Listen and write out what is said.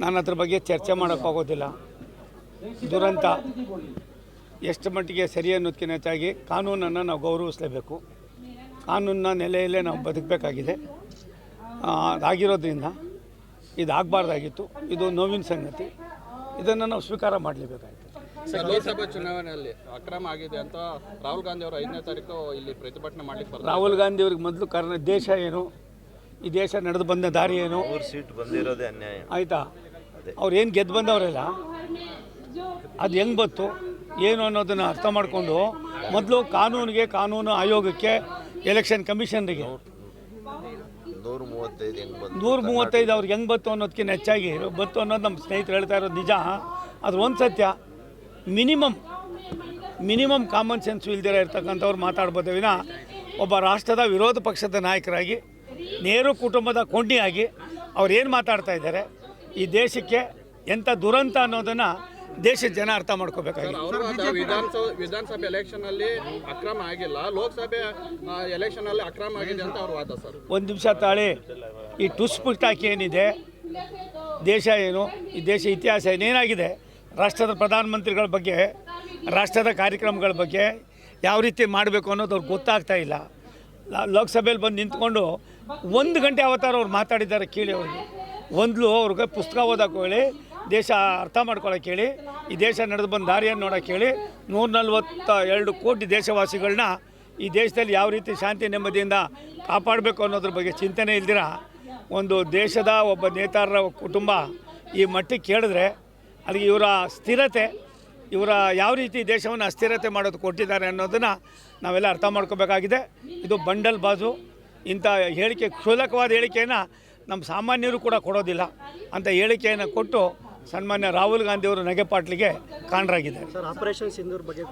ನಾನು ಅದ್ರ ಬಗ್ಗೆ ಚರ್ಚೆ ಮಾಡೋಕ್ಕಾಗೋದಿಲ್ಲ ದುರಂತ. ಎಷ್ಟು ಮಟ್ಟಿಗೆ ಸರಿ ಅನ್ನೋದಕ್ಕಿಂತ ಹೆಚ್ಚಾಗಿ ಕಾನೂನನ್ನು ನಾವು ಗೌರವಿಸಲೇಬೇಕು. ಕಾನೂನನ್ನ ನೆಲೆಯಲ್ಲೇ ನಾವು ಬದುಕಬೇಕಾಗಿದೆ. ಅದಾಗಿರೋದ್ರಿಂದ ಇದಾಗಬಾರ್ದಾಗಿತ್ತು. ಇದು ನೋವಿನ ಸಂಗತಿ. ಇದನ್ನು ನಾವು ಸ್ವೀಕಾರ ಮಾಡಲೇಬೇಕಾಗಿತ್ತು ಸರ್, ಲೋಕಸಭಾ ಚುನಾವಣೆಯಲ್ಲಿ ಅಕ್ರಮ ಆಗಿದೆ ಅಂತ ರಾಹುಲ್ ಗಾಂಧಿ ಅವರು ಐದನೇ ತಾರೀಕು ಇಲ್ಲಿ ಪ್ರತಿಭಟನೆ ಮಾಡಲಿಕ್ಕೆ ರಾಹುಲ್ ಗಾಂಧಿ ಅವ್ರಿಗೆ ಮೊದಲು ಕಾರಣ ದೇಶ ಏನು? ಈ ದೇಶ ನಡೆದು ಬಂದ ದಾರಿ ಏನು? ಮೂರು ಸೀಟ್ ಬಂದಿರೋದೇ ಅನ್ಯಾಯ. ಆಯಿತಾ? ಅವ್ರು ಏನು ಗೆದ್ದು ಬಂದವರೆಲ್ಲ? ಅದು ಹೆಂಗೆ ಬತ್ತು ಏನು ಅನ್ನೋದನ್ನು ಅರ್ಥ ಮಾಡಿಕೊಂಡು ಮೊದಲು ಕಾನೂನಿಗೆ ಕಾನೂನು ಆಯೋಗಕ್ಕೆ ಎಲೆಕ್ಷನ್ ಕಮಿಷನ್ರಿಗೆ. ನೂರ ಮೂವತ್ತೈದು ಹೆಂಗ್ ಬಂದು ನೂರ ಮೂವತ್ತೈದು ಅವ್ರಿಗೆ ಹೆಂಗೆ ಬತ್ತು ಅನ್ನೋದಕ್ಕಿಂತ ಹೆಚ್ಚಾಗಿ ಬತ್ತು ಅನ್ನೋದು ನಮ್ಮ ಸ್ನೇಹಿತರು ಹೇಳ್ತಾ ಇರೋದು ನಿಜ. ಅದು ಒಂದು ಸತ್ಯ ಮಿನಿಮಮ್ ಮಿನಿಮಮ್ ಕಾಮನ್ ಸೆನ್ಸ್ ಇಲ್ದಿರ ಇರ್ತಕ್ಕಂಥವ್ರು ಮಾತಾಡ್ಬೋದೇ ವಿನ ಒಬ್ಬ ರಾಷ್ಟ್ರದ ವಿರೋಧ ಪಕ್ಷದ ನಾಯಕರಾಗಿ ನೇರು ಕುಟುಂಬದ ಕೊಂಡಿಯಾಗಿ ಅವ್ರು ಏನು ಮಾತಾಡ್ತಾ ಇದ್ದಾರೆ ಈ ದೇಶಕ್ಕೆ ಎಂಥ ದುರಂತ ಅನ್ನೋದನ್ನು ದೇಶದ ಜನ ಅರ್ಥ ಮಾಡ್ಕೋಬೇಕಾಗಿದೆ. ವಿಧಾನಸಭೆ ವಿಧಾನಸಭೆ ಎಲೆಕ್ಷನ್ ಅಲ್ಲಿ ಅಕ್ರಮ ಆಗಿಲ್ಲ. ಲೋಕಸಭೆ ಎಲೆಕ್ಷನ್ ಅಲ್ಲಿ ಅಕ್ರಮ ಆಗಿದೆ ಅಂತ ಅವ್ರ ವಾದ ಸರ್? ಒಂದು ನಿಮಿಷ ತಾಳಿ ಈ ಟುಸ್ ಪುಸ್ಟಾಕಿ ಏನಿದೆ ದೇಶ ಏನು ಈ ದೇಶ ಇತಿಹಾಸ ಏನೇನಾಗಿದೆ ರಾಷ್ಟ್ರದ ಪ್ರಧಾನಮಂತ್ರಿಗಳ ಬಗ್ಗೆ ರಾಷ್ಟ್ರದ ಕಾರ್ಯಕ್ರಮಗಳ ಬಗ್ಗೆ ಯಾವ ರೀತಿ ಮಾಡಬೇಕು ಅನ್ನೋದು ಅವ್ರಿಗೆ ಗೊತ್ತಾಗ್ತಾ ಇಲ್ಲ. ಲೋಕಸಭೆಯಲ್ಲಿ ಬಂದು ನಿಂತ್ಕೊಂಡು ಒಂದು ಗಂಟೆ ಅವತಾರ ಅವ್ರು ಮಾತಾಡಿದ್ದಾರೆ ಕೇಳಿ ಅವ್ರಿಗೆ ಒಂದು ಅವ್ರಿಗೆ ಪುಸ್ತಕ ಓದೋಕೆ ಹೇಳಿ, ದೇಶ ಅರ್ಥ ಮಾಡ್ಕೊಳಕ್ಕೆ ಹೇಳಿ, ಈ ದೇಶ ನಡೆದು ಬಂದ ದಾರಿಯನ್ನು ನೋಡೋಕೆ ಹೇಳಿ ನೂರ ನಲ್ವತ್ತ ಎರಡು ಕೋಟಿ ದೇಶವಾಸಿಗಳನ್ನ ಈ ದೇಶದಲ್ಲಿ ಯಾವ ರೀತಿ ಶಾಂತಿ ನೆಮ್ಮದಿಯಿಂದ ಕಾಪಾಡಬೇಕು ಅನ್ನೋದ್ರ ಬಗ್ಗೆ ಚಿಂತನೆ ಇಲ್ದಿರ? ಒಂದು ದೇಶದ ಒಬ್ಬ ನೇತಾರರ ಕುಟುಂಬ ಈ ಮಟ್ಟಿಗೆ ಕೇಳಿದ್ರೆ ಅದಕ್ಕೆ ಇವರ ಸ್ಥಿರತೆ ಇವರ ಯಾವ ರೀತಿ ದೇಶವನ್ನು ಅಸ್ಥಿರತೆ ಮಾಡೋದು ಕೊಟ್ಟಿದ್ದಾರೆ ಅನ್ನೋದನ್ನು ನಾವೆಲ್ಲ ಅರ್ಥ ಮಾಡ್ಕೋಬೇಕಾಗಿದೆ. ಇದು ಬಂಡಲ್ ಬಾಜು. ಇಂಥ ಹೇಳಿಕೆ ಕ್ಷುಲಕವಾದ ಹೇಳಿಕೆಯನ್ನು ನಮ್ಮ ಸಾಮಾನ್ಯರು ಕೂಡ ಕೊಡೋದಿಲ್ಲ ಅಂತ ಹೇಳಿಕೆಯನ್ನು ಕೊಟ್ಟು ಸನ್ಮಾನ್ಯ ರಾಹುಲ್ ಗಾಂಧಿಯವರು ನಗೆಪಾಟ್ಲಿಗೆ ಕಾರಣರಾಗಿದ್ದಾರೆ